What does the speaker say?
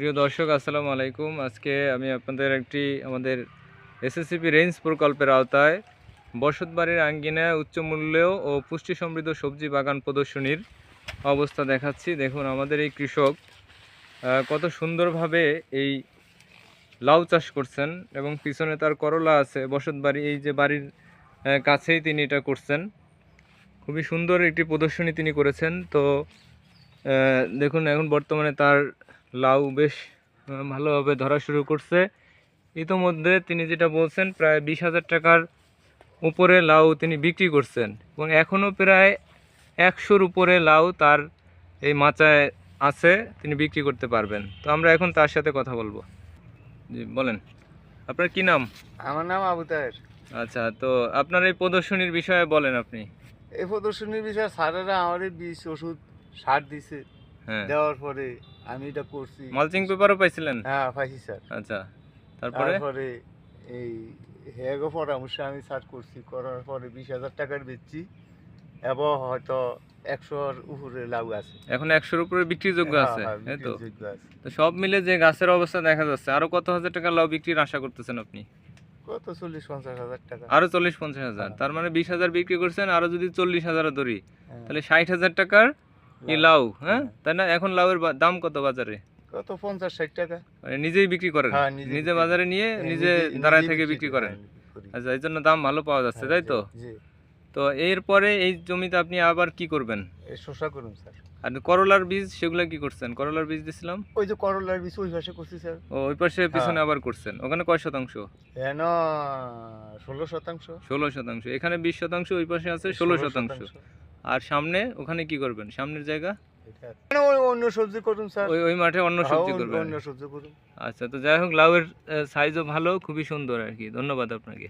প্রিয় দর্শক, আসসালামু আলাইকুম। আজকে আমি আপনাদের একটি আমাদের এসএসসিপি রেঞ্জ প্রকল্পের আওতায় বসতবাড়ির আঙ্গিনায় উচ্চ মূল্য ও পুষ্টি সমৃদ্ধ সবজি বাগান প্রদর্শনীর অবস্থা দেখাচ্ছি। দেখুন, আমাদের এই কৃষক কত সুন্দরভাবে এই লাউ চাষ করছেন এবং পিছনে তার করলা আছে, বসতবাড়ি, এই যে বাড়ির কাছেই তিনি এটা করছেন। খুবই সুন্দর একটি প্রদর্শনী তিনি করেছেন। তো দেখুন, এখন বর্তমানে তার লাউ বেশ ভালোভাবে ধরা শুরু করছে। ইতোমধ্যে তিনি যেটা বলছেন প্রায় বিশ হাজার টাকার উপরে লাউ তিনি বিক্রি করছেন এবং এখনও প্রায় একশোর উপরে লাউ তার এই মাচায় আছে তিনি বিক্রি করতে পারবেন। তো আমরা এখন তার সাথে কথা বলব। জি বলেন। আপনার কি নাম? আমার নাম আবু তাহের। আচ্ছা তো আপনার এই প্রদর্শনীর বিষয়ে বলেন আপনি। এই প্রদর্শনীর বিষয়ে স্যারেরা আমার বিষ ওষুধ সার দিছে। দেওয়ার পরে আমি এটা করছি। মালচিং পেপারও পাইছিলেন? হ্যাঁ পাইছি স্যার। আচ্ছা তারপরে? তারপরে এই হেগো পরামর্শ আমি সার করছি। করার পরে বিশ হাজার টাকার বেচছি এবং হয়তো একশোর উপরে লাউ আছে। এখন একশোর উপরে বিক্রিযোগ্য হ্যাঁ, আছে হ্যাঁ, তাই তো? তো সব মিলে যে গাছের অবস্থা দেখা যাচ্ছে আরও কত হাজার টাকা লাউ বিক্রির আশা করতেছেন আপনি? কত? চল্লিশ পঞ্চাশ হাজার টাকা। আরও চল্লিশ পঞ্চাশ হাজার। হ্যাঁ। তার মানে বিশ হাজার বিক্রি করছেন আরও যদি চল্লিশ হাজার ধরি হ্যাঁ, তাহলে ষাট হাজার টাকার কি লাউ। হ্যাঁ? হ্যাঁ। তাই না? এখন লাউয়ের দাম কত বাজারে? কত? পঞ্চাশ ষাট টাকা। মানে নিজেই বিক্রি করেন? হ্যাঁ, নিজে বাজারে নিয়ে হ্যাঁ, নিজে দাঁড়ায় থেকে বিক্রি করেন। আচ্ছা এই জন্য দাম ভালো পাওয়া যাচ্ছে তাই তো? তো এরপরে এই জমিতে আপনি আবার কি করবেন? এই করুন স্যার। আর করলার বীজ সেগুলো কি করছেন? করলার বীজ দিছিলাম? ওই যে করলার বীজ ওই পাশে করছি স্যার। ও ওই পাশে পিছনে। আবার করছেন। ওখানে কয় শতাংশ? এন ষোলো শতাংশ। ষোলো শতাংশ। এখানে বিশ শতাংশ ওই পাশে আছে ষোলো শতাংশ। আর সামনে ওখানে কি করবেন? সামনের জায়গা? মানে অন্য সবজি করুন স্যার। ওই ওই মাঠে অন্য হ্যাঁ, সবজি করবেন। অন্য সবজি করুন। আচ্ছা তো যাই হোক লাউ এর সাইজ ও ভালো খুবই সুন্দর আর কি। ধন্যবাদ আপনাকে।